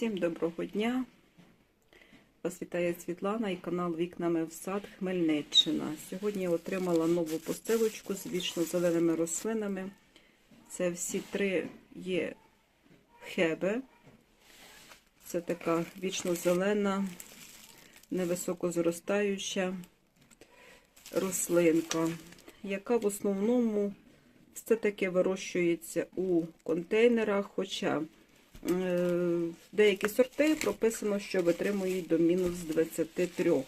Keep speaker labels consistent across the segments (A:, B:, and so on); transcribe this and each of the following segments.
A: Всім доброго дня! Вас вітає Світлана і канал Вікнами в сад Хмельниччина. Сьогодні я отримала нову постелочку з вічно-зеленими рослинами. Це всі три є хебе. Це така вічно-зелена, невисокозростаюча рослинка, яка в основному все таки вирощується у контейнерах, хоча деякі сорти прописано, що витримують до мінус 23.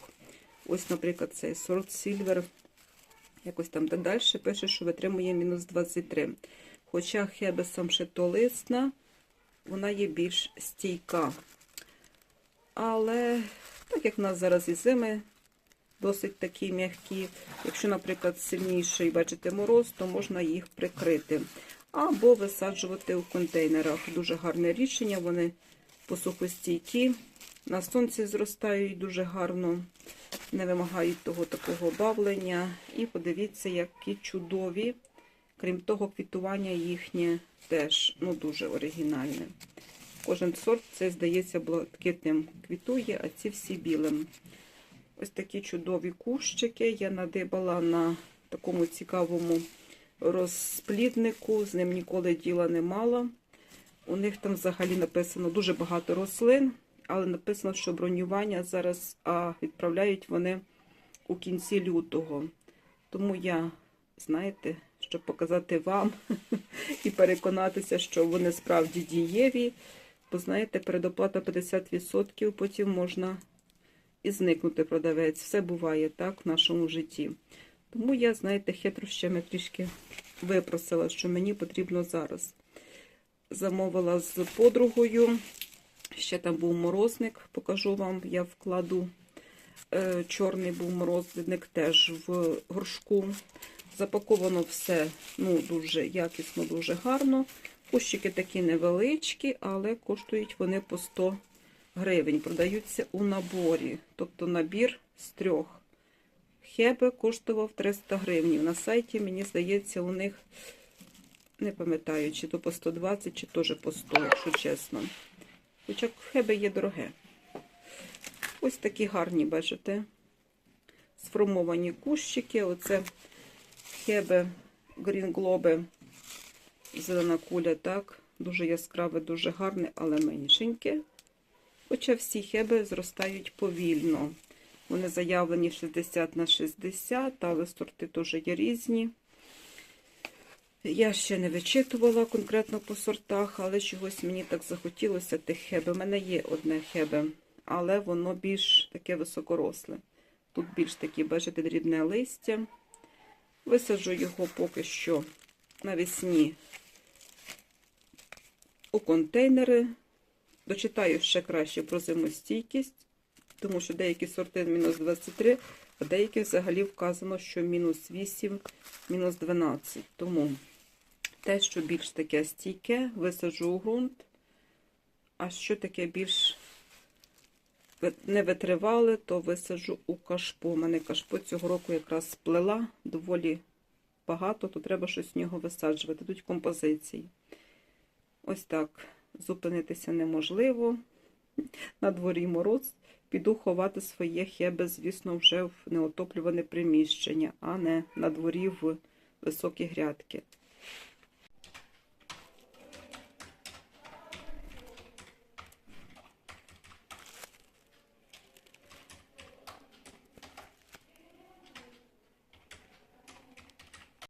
A: Ось, наприклад, цей сорт Silver, якось там далі, пише, що витримує мінус 23. Хоча хебе самшитолисна, вона є більш стійка. Але, так як в нас зараз і зими досить такі м'які, якщо, наприклад, сильніший, бачите, мороз, то можна їх прикрити або висаджувати у контейнерах. Дуже гарне рішення, вони посухостійкі, на сонці зростають дуже гарно, не вимагають того такого бавлення. І подивіться, які чудові, крім того, квітування їхнє теж ну, дуже оригінальне. Кожен сорт, це, здається, блакитним квітує, а ці всі білим. Ось такі чудові кущики я надибала на такому цікавому розпліднику, з ним ніколи діла не мала. У них там взагалі написано дуже багато рослин, але написано, що бронювання зараз а відправляють вони у кінці лютого. Тому я, знаєте, щоб показати вам і переконатися, що вони справді дієві. Бо, знаєте, передоплата 50%, потім можна і зникнути продавець. Все буває так в нашому житті. Тому я, знаєте, хитрощами трішки випросила, що мені потрібно зараз. Замовила з подругою. Ще там був морозник, покажу вам, я вкладу. Е, чорний був морозник теж в горшку. Запаковано все ну, дуже якісно, дуже гарно. Кущики такі невеличкі, але коштують вони по 100 гривень. Продаються у наборі. Тобто набір з трьох. Хебе коштував 300 гривень. На сайті, мені здається, у них, не пам'ятаю, чи то по 120, чи теж по 100, якщо чесно. Хоча хебе є дороге. Ось такі гарні, бачите, сформовані кущики. Оце хебе грінглобе, зелена куля, так, дуже яскраве, дуже гарне, але меншеньке. Хоча всі хеби зростають повільно. Вони заявлені 60 на 60, але сорти теж є різні. Я ще не вичитувала конкретно по сортах, але чогось мені так захотілося тих хеби. У мене є одне хебе, але воно більш таке високоросле. Тут більш такі, бачите, дрібне листя. Висаджу його поки що навесні у контейнери. Дочитаю ще краще про зимостійкість тому що деякі сорти мінус 23, а деякі взагалі вказано, що мінус 8, мінус 12. Тому те, що більш таке стійке, висаджу у ґрунт, а що таке більш не витривали, то висаджу у кашпо. У мене кашпо цього року якраз сплела доволі багато, то треба щось з нього висаджувати. Тут композиції. Ось так. Зупинитися неможливо. На дворі мороз піду ховати своє хебе, звісно, вже в неотоплюване приміщення, а не на дворі в високі грядки.